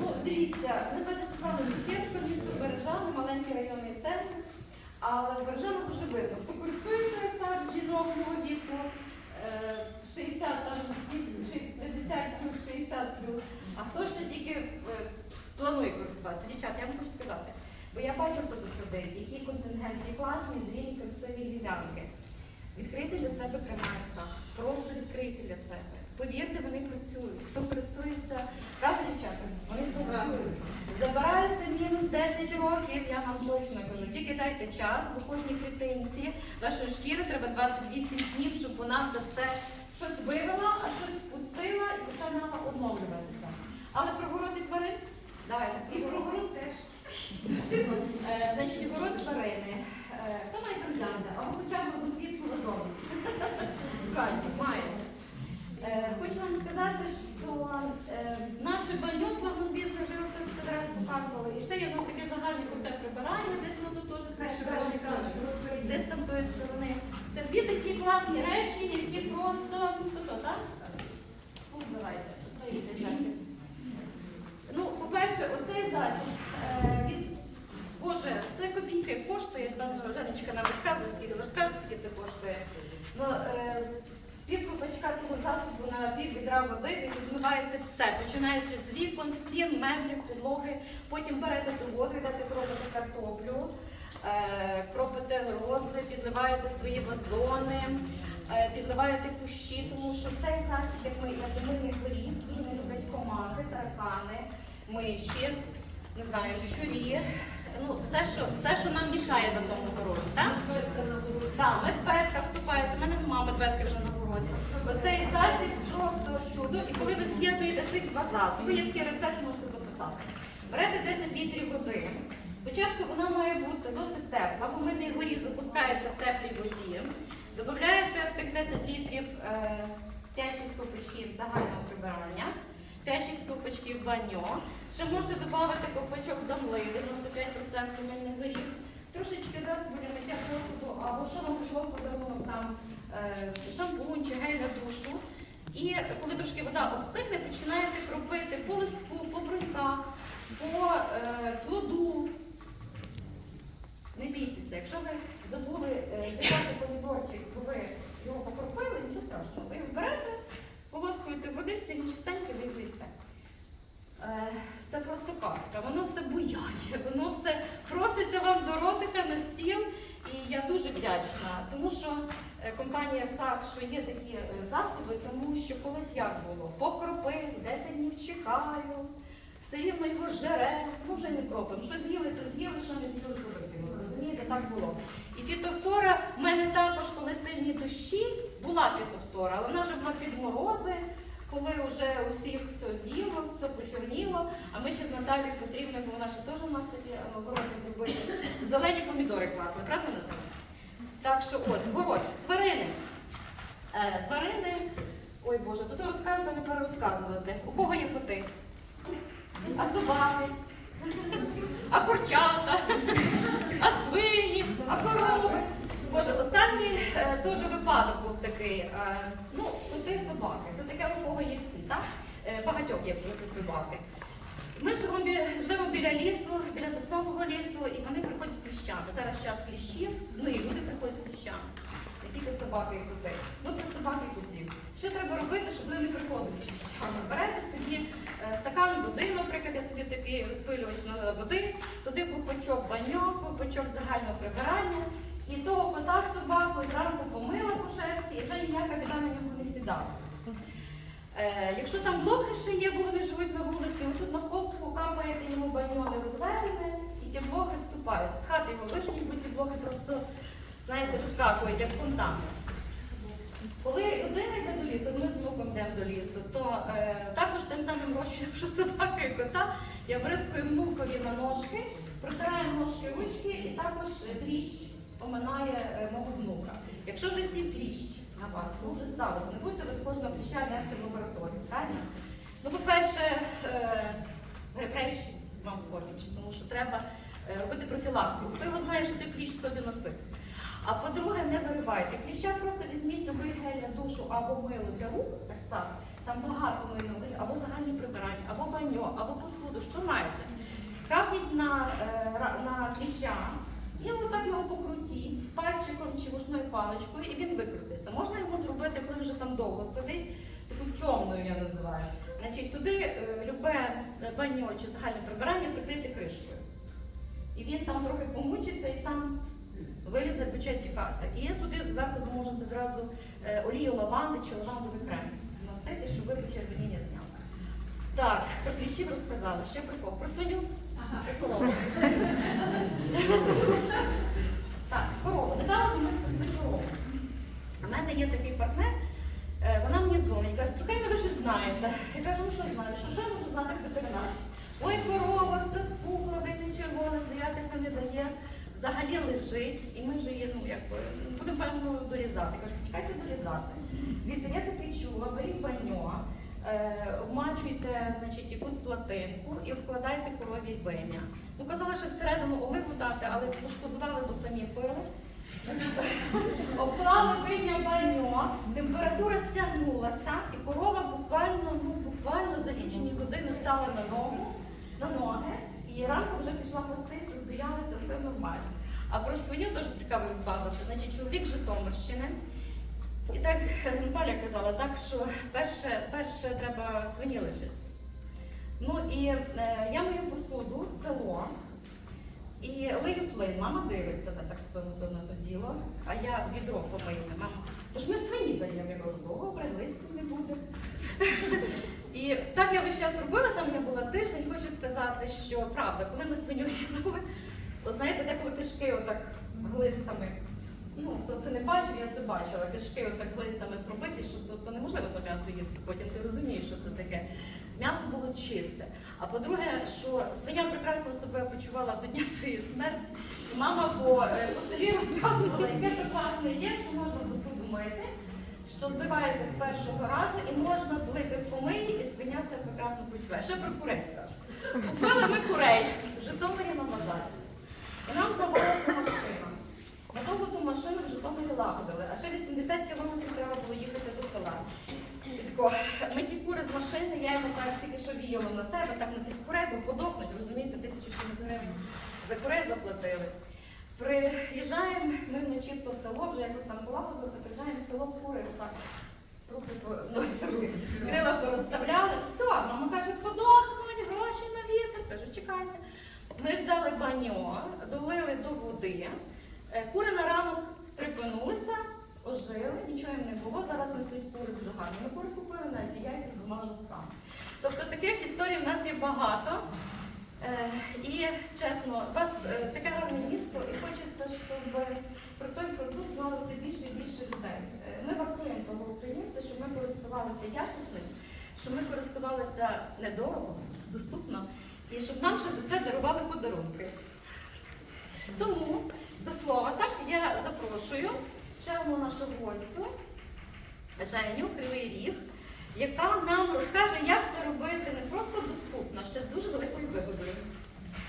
Ну, дивіться, звати Світлана Сусідка, місто Бережани, маленький районний центр. Але в Бережанах вже видно, хто користується зараз жінок віку, е, 60, там, 60 плюс, 60 плюс, а хто ще тільки е, планує користуватися. Дівчата, я вам хочу сказати, бо я бачу, тут контингент, які класні, зрілі, красиві ділянки. Відкрийте для себе примерса, просто відкрийте для себе. Повірте, вони працюють. Хто користується, правда, дівчата? Вони працюють. Забираються мінус 10 років, я вам точно кажу. Тільки дайте час, бо кожній клітинці вашої шкіри треба 28 днів, щоб вона це все щось вивела, а щось спустила і починала обновлюватися. Але про городи тварин, давайте, і про город теж. Е, Значить, город тварини. Е, Хто має троянди? Або хоча б одну квітку розробу? Каті, має. Е, Хочу вам сказати, що е, наше бально славнозвісне вже ось так все раз показували. І ще є у нас таке загальне круте прибирання, десь воно тут теж знаєте, десь там тої сторони. Це дві такі класні речі, які просто хто то, так? Ну, цей засіб. Ну, по-перше, оцей засіб е, від Боже, це копійки коштує, певно, Женечка нам розказує, скільки розкаже, скільки це коштує. Ну, е, пів колпачка того засобу на пів відра води, ви відмиваєте все, починаючи з вікон, стін, меблів, підлоги, потім берете ту воду, йдете кропити картоплю, е, підливаєте свої вазони, е, підливаєте кущі, тому що цей засіб, як ми як мильний хліб, дуже не люблять комахи, таракани, миші, не знаю, щурі. Ну, все, що, все, що нам мішає до тому городу, так? Так, медведка вступає. У мене немає медведки вже на городі. Оцей засіб просто чудо. І коли ви з'єднуєте цих два засоби, є такий рецепт, можете записати. Берете 10 літрів води. Спочатку вона має бути досить тепла, бо мильний горіх запускається в теплій воді. Додаєте в тих 10 літрів е, 5-6 ковпачків загального прибирання, 5-6 ковпачків баньо. Ще можете додати ковпачок дамли, 95% мильний горіх трошечки засобу для миття посуду, або що вам прийшло в подарунок там е, шампунь чи гель для душу. І коли трошки вода остигне, починаєте кропити по листку, по бруньках, по е, плоду. Не бійтеся, якщо ви е, зібрати помідорчик, бо ви його покропили, нічого страшного. Ви його берете, сполоскуєте водичці, він чистенький, ви їсте. Е, Це просто казка. Воно все буяє, воно все проситься вам до ротика на стіл. І я дуже вдячна, тому що е, компанія РСАХ, що є такі е, засоби, тому що колись як було, покропив, 10 днів чекаю, все рівно його жере, ну вже не кропимо. Що з'їли, то з'їли, що не з'їли, то. Розумієте, так було. І фітофтора в мене також, коли сильні дощі, була фітофтора, але вона вже була під морози коли вже усіх все з'їло, все почорніло, а ми ще з Наталією потрібно, бо вона ще теж у нас такі огороди зробити. Зелені помідори класно, правда, Наталя? Так що ось, город, тварини. Е, тварини, ой Боже, тут розказувати, не перерозказувати. У кого є коти? А собаки? А курчата? А свині? А корови? Боже, останній е, дуже випадок був такий. Е, ну, коти собаки. Це таке у кого є всі, так? Е, багатьох є коти собаки. Ми живемо, біля лісу, біля соснового лісу, і вони приходять з кліщами. Зараз час кліщів, ну і люди приходять з кліщами. Не тільки собаки і коти. Ну про собак і котів. Що треба робити, щоб вони не приходили з кліщами? Берете собі стакан води, наприклад, я собі такий розпилювач води, туди ковпачок баньок, ковпачок загального прибирання. І того кота з собакою зранку помила по шерсті, і вже ніяка біда на нього не сідала. Е, якщо там блохи ще є, бо вони живуть на вулиці, отут на полку капаєте йому баньо не розведене, і ті блохи вступають. З хати його вишні, бо ті блохи просто, знаєте, вискакують, як фонтан. Коли людина йде до лісу, ми з внуком йдемо до лісу, то е, також тим самим розчином, що собака і кота, я бризкую внукові на ножки, протираємо ножки ручки і також кліщ оминає е, мого внука. Якщо ви сів кліщ на вас, ну вже сталося, не будете ви кожного кліща нести в лабораторію, правильно? Ну, по-перше, е, вам хочуть, тому що треба е, робити профілактику. Хто його знає, що ти кліщ собі носив. А по-друге, не виривайте. Кліща просто візьміть любий гель для душу або мило для рук, Ерсак, там багато мильного, або загальне прибирання, або баньок. то що маєте? Капніть на, е, на кліща і отак його покрутіть пальчиком чи вушною паличкою, і він викрутиться. Можна йому зробити, коли вже там довго сидить, таку темною я називаю. Значить, туди е, любе баньо чи загальне прибирання прикрити кришкою. І він там трохи помучиться і сам вилізне, почне тікати. І туди зверху можете зразу е, олію лаванди чи лавандовий крем змастити, щоб ви почервоніння зняли. Так, про кліщів розказали. Ще про кого? Про свиню? Про. Так, корову. Недавно ми сказали корову. У мене є такий партнер, е, вона мені дзвонить, каже, слухай, ви щось знаєте. Я кажу, ну що знаю, що, я можу знати як ветеринар? Ой, корова, все спухла, вимінь червона, здаятися не дає. Взагалі лежить, і ми вже її, ну якби, будемо певно дорізати. Кажу, почекайте дорізати. Дивіться, я таки чула, беріть баньо, е, обмачуйте, значить, якусь платинку і вкладайте корові вим'я. Ну, казали, що всередину оливу дати, але пошкодували, бо самі пили. Обклали вим'я баньо, температура стягнулася, і корова буквально, ну буквально за лічені години стала на ногу, на ноги, і ранку вже пішла пастися, здоялася, все нормально. А про свиню дуже цікавий випадок. Значить, чоловік Житомирщини. І так Наталя казала, так що перше, перше треба свині лишити. Ну і е, я мою посуду в село і лию плин. Мама дивиться на так то на то діло, а я відро помию. Мама, тож ми свині даємо, я кажу, добре, листів не буде. І так я весь час робила, там я була тиждень, хочу сказати, що правда, коли ми свиню різали, то знаєте, деколи кишки отак глистами. Ну, хто це не бачив, я це бачила. Кишки отак листами пробиті, що то, то неможливо то м'ясо їсти. Потім ти розумієш, що це таке. М'ясо було чисте. А по-друге, що свиня прекрасно себе почувала до дня своєї смерті. Мама по, е, селі розказувала, яке це класне є, що можна посуду мити, що збивається з першого разу і можна плити в помиї, і свиня себе прекрасно почуває. Ще про курей скажу. Купили ми курей в Житомирі на базарі. І нам здавалася машина. Ми довго ту машину в Житомирі лагодили, а ще 80 кілометрів треба було їхати до села. Ми я так тільки що віяло на себе, так на тих курей, бо подохнуть, розумієте, тисячу гривень за курей заплатили. Приїжджаємо ми вночі в то село, вже якось там полагодилося, приїжджаємо в село кури, отак. Ну, крила порозставляли, все, мама каже, подохнуть, гроші на вітер. Кажу, чекайте. Ми взяли баньо, долили до води. Е, Кури на ранок стрепенулися, ожили, нічого їм не було. Зараз несуть кури дуже гарно. Ми кури купили навіть яйця з двома жовтками. Тобто таких історій в нас є багато. Е, І чесно, у вас е, таке гарне місто, і хочеться, щоб про той продукт знало все більше і більше людей. Е, Ми вартуємо того українця, щоб ми користувалися якісним, щоб ми користувалися недорого, доступно, і щоб нам ще за це дарували подарунки. Тому, до слова, так, я запрошую одну нашу гостю, Женю Кривий Ріг, яка нам розкаже, як це робити не просто доступно, а ще з дуже великою вигодою.